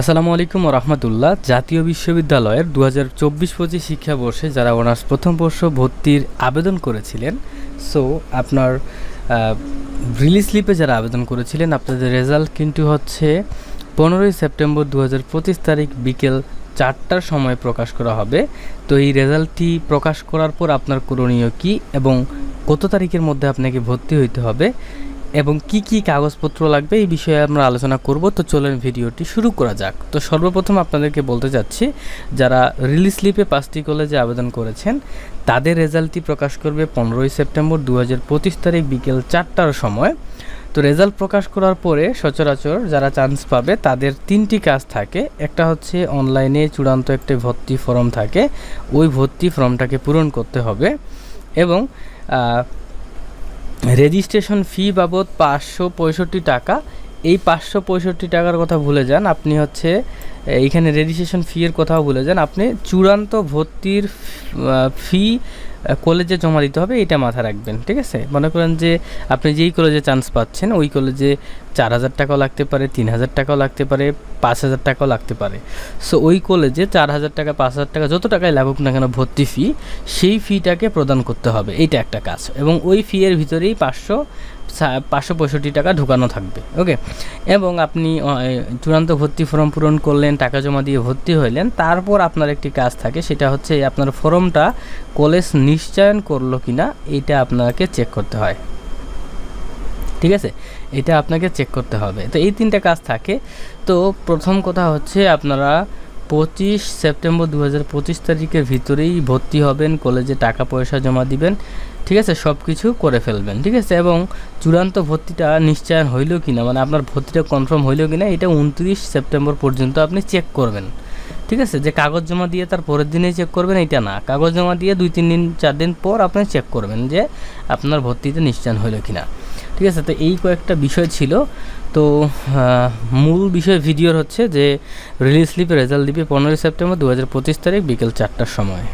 আসসালামু আলাইকুম রহমতুল্লাহ। জাতীয় বিশ্ববিদ্যালয়ের দু হাজার চব্বিশ পঁচিশ শিক্ষাবর্ষে যারা অনার্স প্রথম বর্ষ ভর্তির আবেদন করেছিলেন সো আপনার রিলিজ স্লিপে যারা আবেদন করেছিলেন, আপনাদের রেজাল্ট কিন্তু হচ্ছে পনেরোই সেপ্টেম্বর দু হাজার পঁচিশ তারিখ বিকেল চারটার সময় প্রকাশ করা হবে। তো এই রেজাল্টটি প্রকাশ করার পর আপনার করণীয় কী এবং কত তারিখের মধ্যে আপনাকে ভর্তি হইতে হবে? এবং কি কি কাগজপত্র লাগবে এই বিষয়ে আমরা আলোচনা করব। তো চলেন ভিডিওটি শুরু করা যাক। তো সর্বপ্রথম আপনাদেরকে বলতে চাচ্ছি, যারা রিলিজ স্লিপে পাঁচটি কলেজে আবেদন করেছেন, তাদের রেজাল্টটি প্রকাশ করবে পনেরোই সেপ্টেম্বর দু হাজার পঁচিশ তারিখ বিকেল চারটার সময়। তো রেজাল্ট প্রকাশ করার পরে সচরাচর যারা চান্স পাবে, তাদের তিনটি কাজ থাকে। একটা হচ্ছে অনলাইনে চূড়ান্ত একটি ভর্তি ফর্ম থাকে। ওই ভর্তি ফর্মটাকে পূরণ করতে হবে এবং রেজিস্ট্রেশন ফি বাবদ পাঁচশো পঁয়ষট্টি টাকা। এই পাঁচশো পঁয়ষট্টি টাকার কথা ভুলে যান। আপনি হচ্ছে এইখানে রেজিস্ট্রেশন ফিয়ের কথাও বলে যান। আপনি চূড়ান্ত ভর্তির ফি কলেজে জমা দিতে হবে, এটা মাথায় রাখবেন, ঠিক আছে? মনে করেন যে আপনি যেই কলেজে চান্স পাচ্ছেন, ওই কলেজে চার হাজার টাকাও লাগতে পারে, তিন হাজার টাকাও লাগতে পারে, পাঁচ হাজার টাকাও লাগতে পারে। সো ওই কলেজে চার হাজার টাকা, পাঁচ হাজার টাকা যত টাকাই লাগুক না কেন ভর্তি ফি সেই ফিটাকে প্রদান করতে হবে, এইটা একটা কাজ। এবং ওই ফি এর ভিতরেই পাঁচশো পাঁচশো পঁয়ষট্টি টাকা ঢুকানো থাকবে ওকে এবং আপনি চূড়ান্ত ভর্তি ফর্ম পূরণ করলেন টাকা জমা দিয়ে ভর্তি হইলেন, তারপর আপনার একটি কাজ থাকে, সেটা হচ্ছে আপনার ফর্মটা কলেজ নিশ্চয়ন করল কিনা এটা আপনাকে চেক করতে হয়। ঠিক আছে? এটা আপনাকে চেক করতে হবে। তো এই তিনটা কাজ থাকে। তো প্রথম কথা হচ্ছে আপনারা পঁচিশ সেপ্টেম্বর দু হাজার পঁচিশ তারিখের ভিতরেই ভর্তি হবেন, কলেজে টাকা পয়সা জমা দিবেন, ঠিক আছে? সব কিছু করে ফেলবেন, ঠিক আছে? এবং চূড়ান্ত ভর্তিটা নিশ্চয়ন হইল কি না মানে আপনার ভর্তিটা কনফার্ম হইল কি না এটা উনত্রিশ সেপ্টেম্বর পর্যন্ত আপনি চেক করবেন, ঠিক আছে? যে কাগজ জমা দিয়ে তার পরের দিনেই চেক করবেন এটা না। কাগজ জমা দিয়ে দুই, তিন দিন, চার দিন পর আপনি চেক করবেন যে আপনার ভর্তিতে নিশ্চয়ন হইল কি না ঠিক আছে, তো এই কয়েকটা বিষয় ছিল। তো মূল বিষয় ভিডিওর হচ্ছে যে, রিলিজ স্লিপে রেজাল্ট দিবে পনেরোই সেপ্টেম্বর দু হাজার পঁচিশ তারিখ বিকেল চারটার সময়।